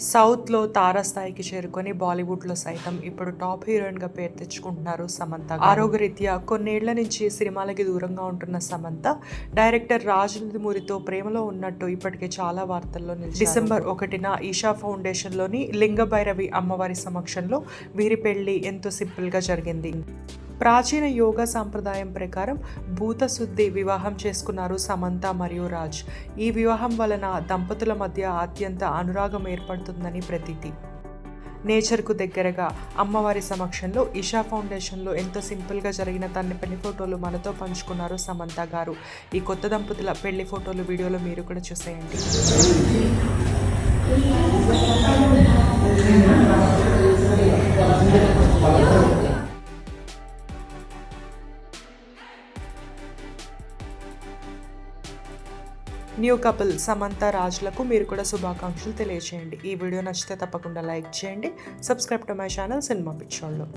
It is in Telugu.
సౌత్లో తారాస్థాయికి చేరుకొని బాలీవుడ్లో సైతం ఇప్పుడు టాప్ హీరోయిన్గా పేరు తెచ్చుకుంటున్నారు సమంత. ఆరోగ్యరీత్యా కొన్నేళ్ళ నుంచి సినిమాలకి దూరంగా ఉంటున్న సమంత డైరెక్టర్ రాజమూరితో ప్రేమలో ఉన్నట్టు ఇప్పటికే చాలా వార్తల్లో డిసెంబర్ ఒకటిన ఈషా ఫౌండేషన్లోని లింగభైరవి అమ్మవారి సమక్షంలో వీరి పెళ్ళి ఎంతో సింపుల్గా జరిగింది. ప్రాచీన యోగా సాంప్రదాయం ప్రకారం భూతశుద్ధి వివాహం చేసుకున్నారు సమంత మరియు రాజ్. ఈ వివాహం వలన దంపతుల మధ్య అత్యంత అనురాగం ఏర్పడుతుందని ప్రతీతి. నేచర్కు దగ్గరగా అమ్మవారి సమక్షంలో ఇషా ఫౌండేషన్లో ఎంతో సింపుల్గా జరిగిన తన పెళ్ళి ఫోటోలు మనతో పంచుకున్నారు సమంత గారు. ఈ కొత్త దంపతుల పెళ్ళి ఫోటోలు వీడియోలో మీరు కూడా చూసేయండి. న్యూ కపుల్ సమంత రాజులకు మీరు కూడా శుభాకాంక్షలు తెలియజేయండి ఈ వీడియో నచ్చితే తప్పకుండా లైక్ చేయండి. Subscribe to my channel cinema పిక్చర్లో